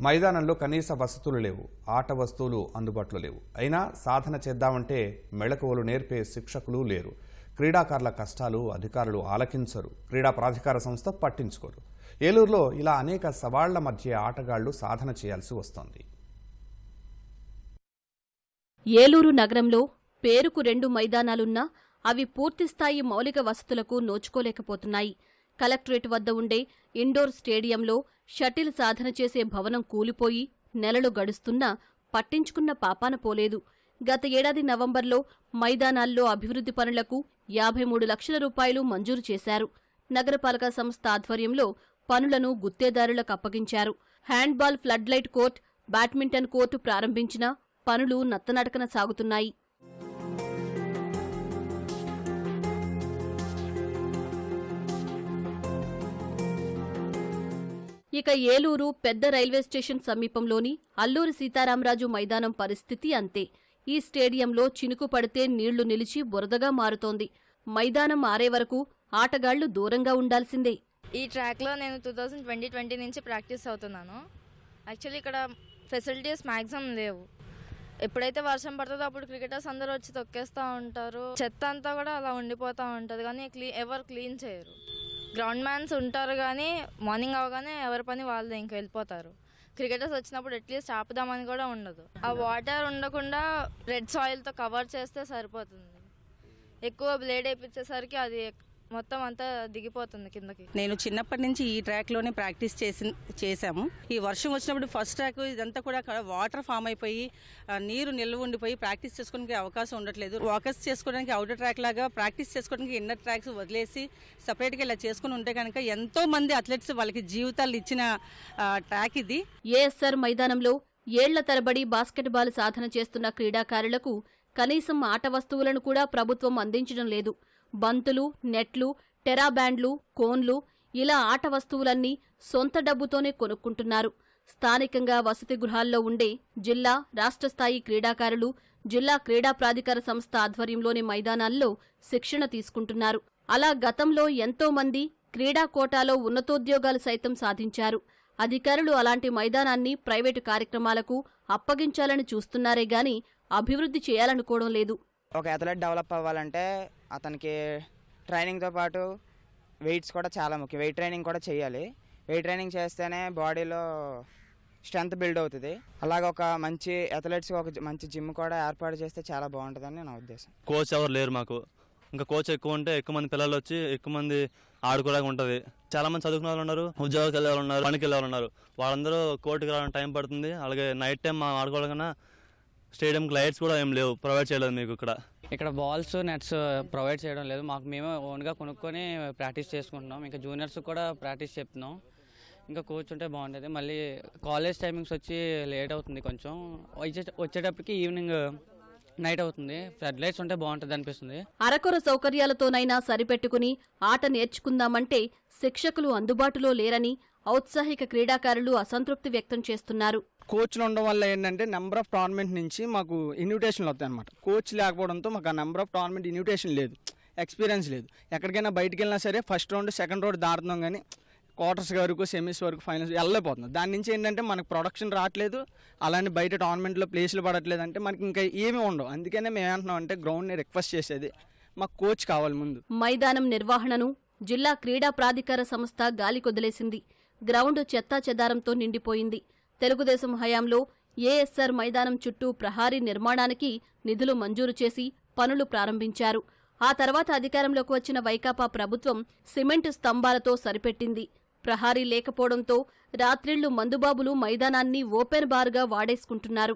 మైదానంలో కనీస వసతులు లేవు. ఆట వస్తువులు అందుబాటులో లేవు. అయినా సాధన చేద్దామంటే మెళకువలు నేర్పే శిక్షకులు లేరు. క్రీడాకారుల కష్టాలు అధికారులు ఆలకించరు. క్రీడా ప్రాధికార సంస్థ పట్టించుకోరు. ఏలూరులో ఇలా అనేక సవాళ్ళ మధ్య ఆటగాళ్ళు సాధన చేయాల్సి వస్తోంది. ఏలూరు నగరంలో పేరుకు రెండు మైదానాలున్నా అవి పూర్తిస్థాయి మౌలిక వసతులకు నోచుకోలేకపోతున్నాయి. కలెక్టరేట్ వద్ద ఉండే ఇండోర్ స్టేడియంలో షటిల్ సాధన చేసే భవనం కూలిపోయి నెలలు గడుస్తున్నా పట్టించుకున్న పాపాన పోలేదు. గత ఏడాది నవంబర్లో మైదానాల్లో అభివృద్ధి పనులకు యాభై మూడు లక్షల రూపాయలు మంజూరు చేశారు. నగరపాలక సంస్థ ఆధ్వర్యంలో పనులను గుత్తేదారులకు అప్పగించారు. Handball flood light court badminton court ప్రారంభించినా పనులు నత్తనడకన సాగుతున్నాయి. ఇక ఏలూరు పెద్ద రైల్వే స్టేషన్ సమీపంలోని అల్లూరి సీతారామరాజు మైదానం పరిస్థితి అంతే. ఈ స్టేడియంలో చినుకు పడితే నీళ్ళు నిలిచి బురదగా మారుతోంది. మైదానం ఆరే వరకు ఆటగాళ్ళు దూరంగా ఉండాల్సిందే. ఈ ట్రాక్లో నేను టూ థౌజండ్ ట్వంటీ ట్వంటీ నుంచి ప్రాక్టీస్ అవుతున్నాను. యాక్చువల్లీ ఇక్కడ ఫెసిలిటీస్ మ్యాక్సిమం లేవు. ఎప్పుడైతే వర్షం పడుతుందో అప్పుడు క్రికెటర్స్ అందరూ వచ్చి తొక్కేస్తూ ఉంటారు. చెత్త అంతా కూడా అలా ఉండిపోతూ ఉంటుంది కానీ క్లీ ఎవరు క్లీన్ చేయరు. గ్రౌండ్ మ్యాన్స్ ఉంటారు కానీ మార్నింగ్ అవగానే ఎవరి పని వాళ్ళు ఇంక వెళ్ళిపోతారు. క్రికెటర్స్ వచ్చినప్పుడు అట్లీస్ట్ ఆపుదామని కూడా ఉండదు. ఆ వాటర్ ఉండకుండా రెడ్ సాయిల్తో కవర్ చేస్తే సరిపోతుంది. ఎక్కువ బ్లేడ్ వేయించేసరికి అది మొత్తం అంతా దిగిపోతుంది కిందకి. నేను చిన్నప్పటి నుంచి ఈ ట్రాక్లోనే ప్రాక్టీస్ చేసి చేశాము. ఈ వర్షం వచ్చినప్పుడు ఫస్ట్ ట్రాక్ ఇదంతా కూడా అక్కడ వాటర్ ఫామ్ అయిపోయి నీరు నిల్వ ఉండిపోయి ప్రాక్టీస్ చేసుకోవడానికి అవకాశం ఉండట్లేదు. వాకర్స్ చేసుకోవడానికి అవుటర్ ట్రాక్ లాగా ప్రాక్టీస్ చేసుకోవడానికి ఇన్నర్ ట్రాక్స్ వదిలేసి సపరేట్గా ఇలా చేసుకుని ఉంటే కనుక ఎంతో మంది అథ్లెట్స్ వాళ్ళకి జీవితాలు ఇచ్చిన ట్రాక్ ఇది. ఏఎస్ఆర్ మైదానంలో ఏళ్ళ తరబడి బాస్కెట్బాల్ సాధన చేస్తున్న క్రీడాకారులకు కనీసం ఆట వస్తువులను కూడా ప్రభుత్వం అందించడం లేదు. బంతులు నెట్లు టెరాబ్యాండ్లు కోన్లు ఇలా ఆట వస్తువులన్నీ సొంత డబ్బుతోనే కొనుక్కుంటున్నారు. స్థానికంగా వసతి గృహాల్లో ఉండే జిల్లా రాష్ట్ర స్థాయి క్రీడాకారులు జిల్లా క్రీడా ప్రాధికార సంస్థ ఆధ్వర్యంలోని మైదానాల్లో శిక్షణ తీసుకుంటున్నారు. అలా గతంలో ఎంతో మంది క్రీడా కోటాలో ఉన్నతోద్యోగాలు సైతం సాధించారు. అధికారులు అలాంటి మైదానాన్ని ప్రైవేటు కార్యక్రమాలకు అప్పగించాలని చూస్తున్నారే గాని అభివృద్ధి చేయాలనుకోవడం లేదు. ఒక అథ్లెట్ డెవలప్ అవ్వాలంటే అతనికి ట్రైనింగ్తో పాటు వెయిట్స్ కూడా చాలా ముఖ్యం. వెయిట్ ట్రైనింగ్ కూడా చేయాలి. వెయిట్ ట్రైనింగ్ చేస్తేనే బాడీలో స్ట్రెంత్ బిల్డ్ అవుతుంది. అలాగే ఒక మంచి అథ్లెట్స్ ఒక మంచి జిమ్ కూడా ఏర్పాటు చేస్తే చాలా బాగుంటుందని నా ఉద్దేశం. కోచ్ ఎవరు లేరు మాకు. ఇంకా కోచ్ ఎక్కువ ఉంటే ఎక్కువ మంది పిల్లలు వచ్చి ఎక్కువ మంది ఆడుకోవడానికి ఉంటుంది. చాలా మంది చదువుకునే వాళ్ళు ఉన్నారు ఉద్యోగాలకు వెళ్ళే ఉన్నారు పనికి వెళ్ళే ఉన్నారు. వాళ్ళందరూ కోర్టుకి రావడానికి టైం పడుతుంది. అలాగే నైట్ టైం మా ఆడుకోవడం కన్నా స్టేడియంకి లైట్స్ కూడా ఏం లేవు ప్రొవైడ్ చేయలేదు మీకు ఇక్కడ. ఇక్కడ బాల్స్ నెట్స్ ప్రొవైడ్ చేయడం లేదు. మాకు మేమే ఓన్గా కొనుక్కొని ప్రాక్టీస్ చేసుకుంటున్నాం. ఇంకా జూనియర్స్ కూడా ప్రాక్టీస్ చెప్తున్నాం. ఇంకా కోచ్ ఉంటే బాగుంటుంది మళ్ళీ కాలేజ్ టైమింగ్స్ వచ్చి లేట్ అవుతుంది కొంచెం. వచ్చే వచ్చేటప్పటికి ఈవినింగ్ నైట్ అవుతుంది. ఫ్లడ్ లైట్స్ ఉంటే బాగుంటుంది అనిపిస్తుంది. అరకొర సౌకర్యాలతోనైనా సరిపెట్టుకుని ఆట నేర్చుకుందామంటే శిక్షకులు అందుబాటులో లేరని ఔత్సాహిక క్రీడాకారులు అసంతృప్తి వ్యక్తం చేస్తున్నారు. కోచ్లు ఉండడం వల్ల ఏంటంటే నెంబర్ ఆఫ్ టోర్నమెంట్ నుంచి మాకు ఇన్విటేషన్లు వస్తాయి అనమాట కోచ్ లేకపోవడంతో మాకు ఆ నెంబర్ ఆఫ్ టోర్నమెంట్ ఇన్విటేషన్ లేదు. ఎక్స్పీరియన్స్ లేదు. ఎక్కడికైనా బయటికి వెళ్ళినా సరే ఫస్ట్ రౌండ్ సెకండ్ రౌండ్ దాటుతున్నాం కానీ క్వార్టర్స్ వరకు సెమీస్ వరకు ఫైనల్స్ వెళ్ళలేకపోతున్నాం. దాని నుంచి ఏంటంటే మనకు ప్రొడక్షన్ రావట్లేదు. అలానే బయట టోర్నమెంట్లో ప్లేస్లు పడట్లేదు అంటే మనకి ఇంకా ఏమీ ఉండవు. అందుకనే మేము ఏమంటున్నాం అంటే గ్రౌండ్ని రిక్వెస్ట్ చేసేది మాకు కోచ్ కావాలి ముందు. మైదానం నిర్వహణను జిల్లా క్రీడా ప్రాధికార సంస్థ గాలికొదిలేసింది. గ్రౌండ్ చెత్తా చెదారంతో నిండిపోయింది. తెలుగుదేశం హయాంలో ఏఎస్ఆర్ మైదానం చుట్టూ ప్రహారీ నిర్మాణానికి నిధులు మంజూరు చేసి పనులు ప్రారంభించారు. ఆ తర్వాత అధికారంలోకి వచ్చిన వైకాపా ప్రభుత్వం సిమెంటు స్తంభాలతో సరిపెట్టింది. ప్రహారీ లేకపోవడంతో రాత్రిళ్ళు మందుబాబులు మైదానాన్ని ఓపెన్ బార్గా వాడేసుకుంటున్నారు.